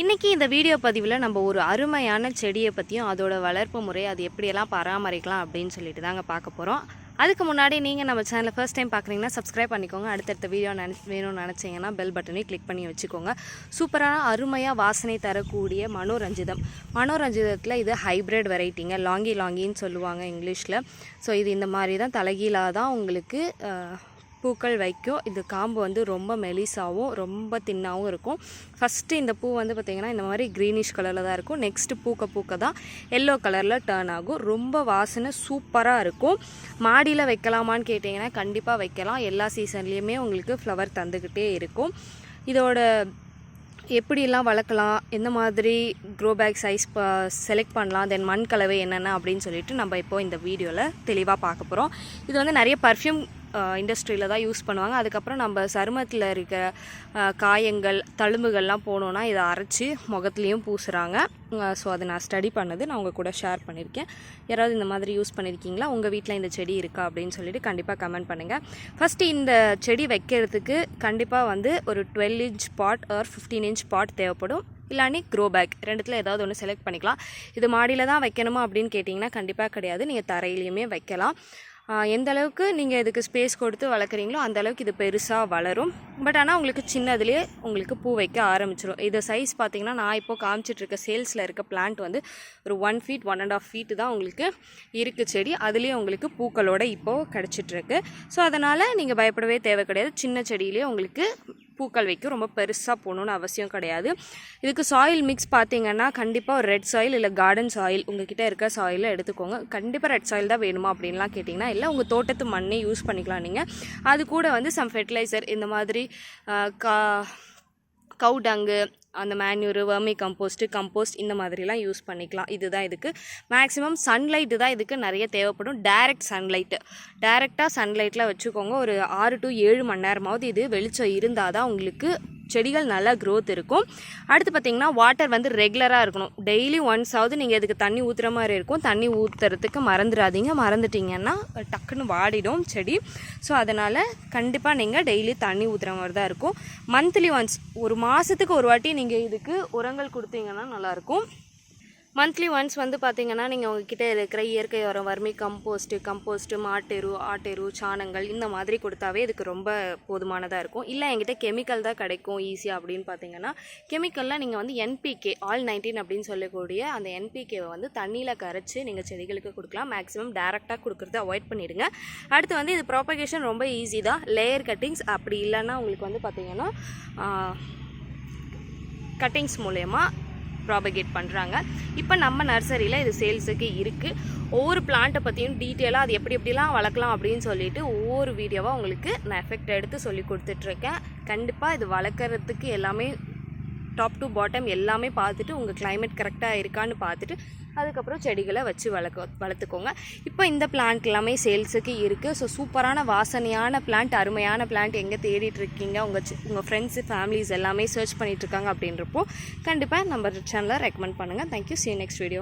இன்றைக்கி இந்த வீடியோ பதிவில் நம்ம ஒரு அருமையான செடியை பற்றியும் அதோட வளர்ப்பு முறை அது எப்படியெல்லாம் பராமரிக்கலாம் அப்படின்னு சொல்லிட்டு தாங்க பார்க்க போகிறோம் அதுக்கு முன்னாடி நீங்கள் நம்ம சேனலை ஃபர்ஸ்ட் டைம் பார்க்குறீங்கன்னா சப்ஸ்கிரைப் பண்ணிக்கோங்க. அடுத்தடுத்த வீடியோ நினை வேணும்னு நினச்சிங்கன்னா பெல் பட்டனையும் கிளிக் பண்ணி வச்சுக்கோங்க. சூப்பரான அருமையாக வாசனை தரக்கூடிய மனோரஞ்சிதம். மனோரஞ்சிதத்தில் இது ஹைப்ரிட் வெரைட்டிங்க லாங்கி லாங்கின்னு சொல்லுவாங்க இங்கிலீஷில். ஸோ இது இந்த மாதிரி தான் தலைகீழாக தான் உங்களுக்கு பூக்கள் வைக்கும். இது காம்பு வந்து ரொம்ப மெலிசாகவும் ரொம்ப தின்னாகவும் இருக்கும். ஃபஸ்ட்டு இந்த பூ வந்து பார்த்திங்கன்னா இந்த மாதிரி க்ரீனிஷ் கலரில் தான் இருக்கும். நெக்ஸ்ட்டு பூக்க பூக்க தான் எல்லோ கலரில் டேர்ன் ஆகும். ரொம்ப வாசனை சூப்பராக இருக்கும். மாடியில் வைக்கலாமான்னு கேட்டிங்கன்னா கண்டிப்பாக வைக்கலாம். எல்லா சீசன்லேயுமே உங்களுக்கு ஃப்ளவர் தந்துக்கிட்டே இருக்கும். இதோட எப்படிலாம் வளர்க்கலாம் எந்த மாதிரி க்ரோ பேக் சைஸ் செலக்ட் பண்ணலாம் தென் மண் கலவை என்னென்ன அப்படின்னு சொல்லிட்டு நம்ம இப்போ இந்த வீடியோவில் தெளிவாக பார்க்க போகிறோம் இது வந்து நிறைய பர்ஃப்யூம் இண்டஸ்ட்ரியில் தான் யூஸ் பண்ணுவாங்க. அதுக்கப்புறம் நம்ம சருமத்தில் இருக்க காயங்கள் தழும்புகள்லாம் போனோன்னா இதை அரைச்சி முகத்துலேயும் பூசுகிறாங்க ஸோ அதை நான் ஸ்டடி பண்ணது நான் உங்கள் கூட ஷேர் பண்ணியிருக்கேன் யாராவது இந்த மாதிரி யூஸ் பண்ணியிருக்கீங்களா உங்கள் வீட்டில் இந்த செடி இருக்கா? அப்படின்னு சொல்லிட்டு கண்டிப்பாக கமெண்ட் பண்ணுங்கள் ஃபஸ்ட்டு இந்த செடி வைக்கிறதுக்கு கண்டிப்பாக வந்து ஒரு twelve inch pot or fifteen inch pot தேவைப்படும். இல்லாட்டி க்ரோ பேக் ரெண்டுத்தில் ஏதாவது ஒன்று செலக்ட் பண்ணிக்கலாம். இது மாடியில் தான் வைக்கணுமா அப்படின்னு கேட்டிங்கன்னா கண்டிப்பாக கிடையாது. நீங்கள் தரையிலையுமே வைக்கலாம். எந்த அளவுக்கு நீங்கள் இதுக்கு ஸ்பேஸ் கொடுத்து வளர்க்குறீங்களோ அந்த அளவுக்கு இது பெருசாக வளரும். பட் ஆனால் உங்களுக்கு சின்னதுலேயே உங்களுக்கு பூ வைக்க ஆரம்பிச்சிடும் இது சைஸ் பார்த்தீங்கன்னா நான் இப்போ காமிச்சிட்ருக்க சேல்ஸில் இருக்க பிளான்ட் வந்து ஒரு one feet one and half feet தான் உங்களுக்கு இருக்குது செடி. அதுலேயே உங்களுக்கு பூக்களோட இப்போது கிடச்சிட்ருக்கு ஸோ அதனால் நீங்கள் பயப்படவே தேவை கிடையாது. சின்ன செடியிலேயே உங்களுக்கு பூக்கள் வைக்கும் ரொம்ப பெருசாக போகணுன்னு அவசியம் கிடையாது. இதுக்கு சாயில் மிக்ஸ் பார்த்தீங்கன்னா கண்டிப்பாக ஒரு ரெட் சாயில் இல்லை கார்டன் சாயில் உங்ககிட்ட இருக்க சாயிலை எடுத்துக்கோங்க. கண்டிப்பாக ரெட் சாயில் தான் வேணுமா அப்படின்லாம் கேட்டிங்கன்னா இல்லை உங்கள் தோட்டத்து மண்ணே யூஸ் பண்ணிக்கலாம் நீங்கள் அது கூட வந்து சம் ஃபெர்டிலைசர் இந்த மாதிரி கா கவு டங்கு அந்த மேன்யூரு வர்மி கம்போஸ்ட்டு கம்போஸ்ட் இந்த மாதிரிலாம் யூஸ் பண்ணிக்கலாம். இதுதான் இதுக்கு. மேக்ஸிமம் சன்லைட்டு தான் இதுக்கு நிறைய தேவைப்படும். டைரக்ட் சன்லைட்டு டைரெக்டாக சன்லைட்டில் வச்சுக்கோங்க. ஒரு ஆறு டு ஏழு மணி நேரமாவது இது வெளிச்சம் இருந்தால் தான் உங்களுக்கு செடிகள் நல்லா க்ரோத் இருக்கும். அடுத்து பார்த்திங்கன்னா வாட்டர் வந்து ரெகுலராக இருக்கணும். டெய்லி ஒன்ஸ் ஆகுது நீங்கள் இதுக்கு தண்ணி ஊற்றுற மாதிரி இருக்கும். தண்ணி ஊற்றுறதுக்கு மறந்துடாதீங்க. மறந்துட்டிங்கன்னா டக்குன்னு வாடிடும் செடி. ஸோ அதனால் கண்டிப்பாக நீங்கள் டெய்லி தண்ணி ஊற்றுற மாதிரி தான் இருக்கும். மந்த்லி ஒன்ஸ் ஒரு மாதத்துக்கு ஒரு வாட்டி நீங்கள் இதுக்கு உரங்கள் கொடுத்தீங்கன்னா நல்லாயிருக்கும் மந்த்லி ஒன்ஸ் வந்து பார்த்திங்கன்னா நீங்கள் உங்ககிட்ட இருக்கிற இயற்கை உரம் வறுமை கம்போஸ்ட்டு கம்போஸ்ட்டு மாட்டெரு ஆட்டெரு சாணங்கள் இந்த மாதிரி கொடுத்தாவே இதுக்கு ரொம்ப போதுமானதாக இருக்கும். இல்லை என்கிட்ட கெமிக்கல் தான் கிடைக்கும் ஈஸியாக அப்படின்னு பார்த்தீங்கன்னா கெமிக்கலில் நீங்கள் வந்து என்பிகே ஆல் நைன்டீன் அப்படின்னு சொல்லக்கூடிய அந்த என்பிகேவை வந்து தண்ணியில் கரைச்சி நீங்கள் செடிகளுக்கு கொடுக்கலாம். மேக்ஸிமம் டேரெக்டாக கொடுக்குறத அவாய்ட் பண்ணிடுங்க. அடுத்து வந்து இது ப்ராப்பகேஷன் ரொம்ப ஈஸி தான். லேயர் கட்டிங்ஸ் அப்படி இல்லைன்னா உங்களுக்கு வந்து பார்த்திங்கன்னா கட்டிங்ஸ் மூலயமா ப்ராபகேட் பண்ணுறாங்க இப்போ நம்ம நர்சரியில் இது சேல்ஸுக்கு இருக்குது ஒவ்வொரு பிளான்ட்டை பற்றியும் டீட்டெயிலாக அது எப்படி எப்படிலாம் வளர்க்கலாம் அப்படின்னு சொல்லிட்டு ஒவ்வொரு வீடியோவாக உங்களுக்கு நான் எஃபெக்ட் எடுத்து சொல்லி கொடுத்துட்ருக்கேன் கண்டிப்பாக இது வளர்க்குறதுக்கு எல்லாமே டாப் டு பாட்டம் எல்லாமே பார்த்துட்டு உங்கள் கிளைமேட் கரெக்டாக இருக்கான்னு பார்த்துட்டு அதுக்கப்புறம் செடிகளை வச்சு வளர்க்க வளர்த்துக்கோங்க. இப்போ இந்த பிளான்ட் எல்லாமே சேல்ஸுக்கு இருக்குது ஸோ சூப்பரான வாசனையான பிளான்ட் அருமையான பிளான்ட் எங்கே தேடிட்டு இருக்கீங்க? உங்கள் உங்கள் ஃப்ரெண்ட்ஸு ஃபேமிலிஸ் எல்லாமே சர்ச் பண்ணிகிட்ருக்காங்க இருக்காங்க அப்படின்றப்போ கண்டிப்பாக நம்ம சேனலை ரெக்கமெண்ட் பண்ணுங்கள் தேங்க்யூ சி நெக்ஸ்ட் வீடியோ